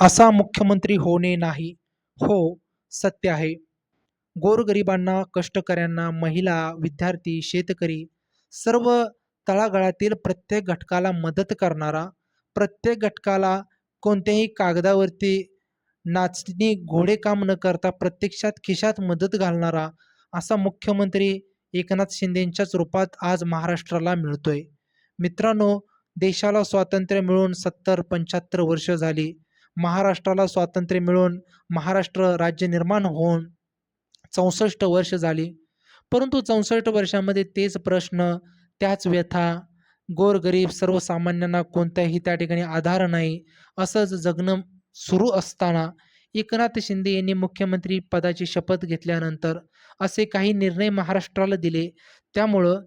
असा मुख्यमंत्री होणे नाही. हो, सत्य आहे. गोरगरिबांना, कष्टकऱ्यांना, महिला, विद्यार्थी, शेतकरी सर्व तळागाळातील प्रत्येक घटकाला मदत करणारा, प्रत्येक घटकाला कोणत्याही कागदावरती नाचणी घोडेकाम न करता प्रत्यक्षात खिशात मदत घालणारा असा मुख्यमंत्री एकनाथ शिंदेंच्याच रूपात आज महाराष्ट्राला मिळतोय. मित्रांनो, देशाला स्वातंत्र्य मिळून 70-75 वर्ष झाली. महाराष्ट्राला स्वातंत्र्य मिळून महाराष्ट्र राज्य निर्माण होऊन 64 वर्ष झाली. परंतु 64 वर्षामध्ये तेच प्रश्न, त्याच व्यथा, गोरगरीब सर्वसामान्यांना कोणत्याही त्या ठिकाणी आधार नाही, असंच जगणं सुरू असताना एकनाथ शिंदे यांनी मुख्यमंत्री पदाची शपथ घेतल्यानंतर असे काही निर्णय महाराष्ट्राला दिले. त्यामुळं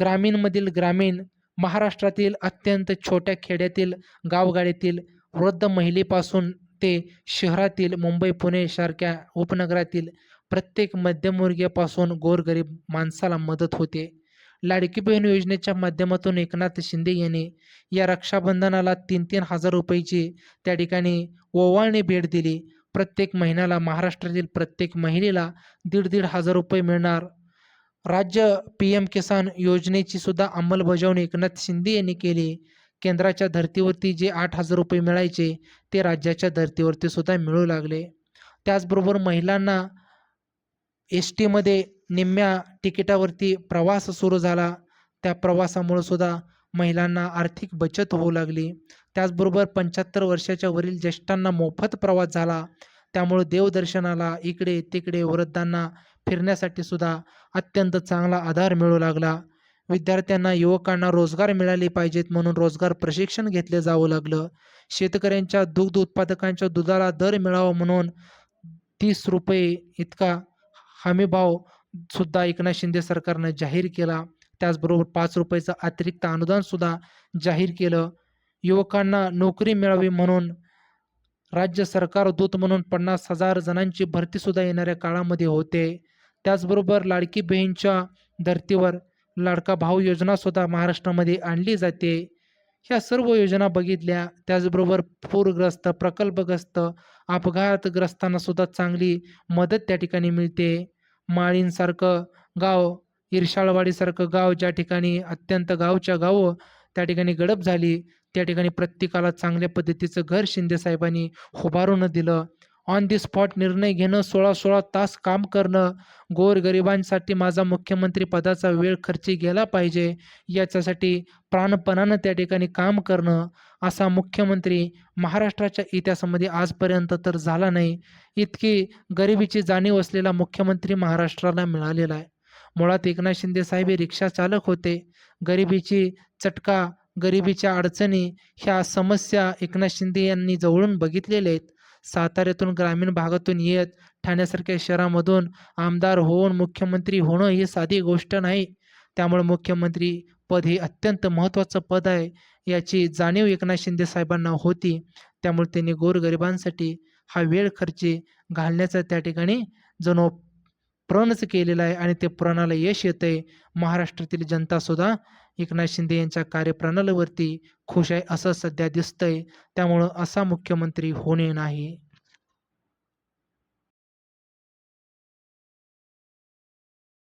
ग्रामीणमधील ग्रामीण, महाराष्ट्रातील अत्यंत छोट्या खेड्यातील, गावगाड्यातील वृद्ध महिलेपासून ते शहरातील मुंबई, पुणे सारख्या उपनगरातील प्रत्येक मध्यमवर्गीयापासून गोरगरीब माणसाला मदत होते. लाडकी बहीण योजनेच्या माध्यमातून एकनाथ शिंदे यांनी या रक्षाबंधनाला तीन-तीन हजार रुपयाची त्या ठिकाणी ओवाळणी भेट दिली. प्रत्येक महिन्याला महाराष्ट्रातील प्रत्येक महिलेला दीड-दीड हजार रुपये मिळणार. राज्य पी एम किसान योजनेची सुद्धा अंमलबजावणी एकनाथ शिंदे यांनी केली. केंद्राच्या धर्तीवरती जे आठ हजार रुपये मिळायचे, ते राज्याच्या धर्तीवरती सुद्धा मिळू लागले. त्याचबरोबर महिलांना एस टीमध्ये निम्म्या तिकिटावरती प्रवास सुरू झाला. त्या प्रवासामुळं सुद्धा महिलांना आर्थिक बचत होऊ लागली. त्याचबरोबर 75 वर्षाच्या वरील ज्येष्ठांना मोफत प्रवास झाला. त्यामुळं देवदर्शनाला, इकडे-तिकडे वृद्धांना फिरण्यासाठी सुद्धा अत्यंत चांगला आधार मिळू लागला. विद्यार्थ्यांना, युवकांना रोजगार मिळाले पाहिजेत म्हणून रोजगार प्रशिक्षण घेतलं जावं लागलं. शेतकऱ्यांच्या, दुग्ध उत्पादकांच्या दुधाला दर मिळावा म्हणून ₹30 इतका हमीभाव सुद्धा एकनाथ शिंदे सरकारनं जाहीर केला. त्याचबरोबर पाच रुपयाचं अतिरिक्त अनुदानसुद्धा जाहीर केलं. युवकांना नोकरी मिळावी म्हणून राज्य सरकार दूत म्हणून 50,000 जणांची भरतीसुद्धा येणाऱ्या काळामध्ये होते. त्याचबरोबर लाडकी बहीणच्या धर्तीवर लाडका भाऊ योजना सुद्धा महाराष्ट्रामध्ये आणली जाते. ह्या सर्व योजना बघितल्या. त्याचबरोबर पूरग्रस्त, प्रकल्पग्रस्त, अपघातग्रस्तांना सुद्धा चांगली मदत त्या ठिकाणी मिळते. माळींसारखं गाव, इर्शाळवाडीसारखं गाव ज्या ठिकाणी अत्यंत गावच्या गाव त्या ठिकाणी गडप झाली, त्या ठिकाणी प्रत्येकाला चांगल्या पद्धतीचं घर शिंदे साहेबांनी उभारून दिलं. ऑन दी स्पॉट निर्णय घेणं, 16-16 तास काम करणं, गोरगरिबांसाठी माझा मुख्यमंत्री पदाचा वेळ खर्ची गेला पाहिजे, याच्यासाठी प्राणपणानं त्या ठिकाणी काम करणं, असा मुख्यमंत्री महाराष्ट्राच्या इतिहासामध्ये आजपर्यंत तर झाला नाही. इतकी गरिबीची जाणीव असलेला मुख्यमंत्री महाराष्ट्राला मिळालेला आहे. मुळात एकनाथ शिंदे साहेब हे रिक्षाचालक होते. गरिबीची चटका, गरिबीच्या अडचणी, ह्या समस्या एकनाथ शिंदे यांनी जवळून बघितलेल्या आहेत. साताऱ्यातून, ग्रामीण भागातून येत ठाण्यासारख्या शहरामधून आमदार होऊन मुख्यमंत्री होणं ही साधी गोष्ट नाही. त्यामुळे मुख्यमंत्री पद हे अत्यंत महत्त्वाचं पद आहे, याची जाणीव एकनाथ शिंदे साहेबांना होती. त्यामुळे त्यांनी गोरगरिबांसाठी हा वेळ खर्ची घालण्याचा त्या ठिकाणी जणू प्रणच केलेला आहे आणि ते प्रणाला यश येतंय. महाराष्ट्रातील जनतासुद्धा एकनाथ शिंदे यांच्या कार्यप्रणालीवरती खुश आहे, असं सध्या दिसतंय. त्यामुळं असा मुख्यमंत्री होणे नाही.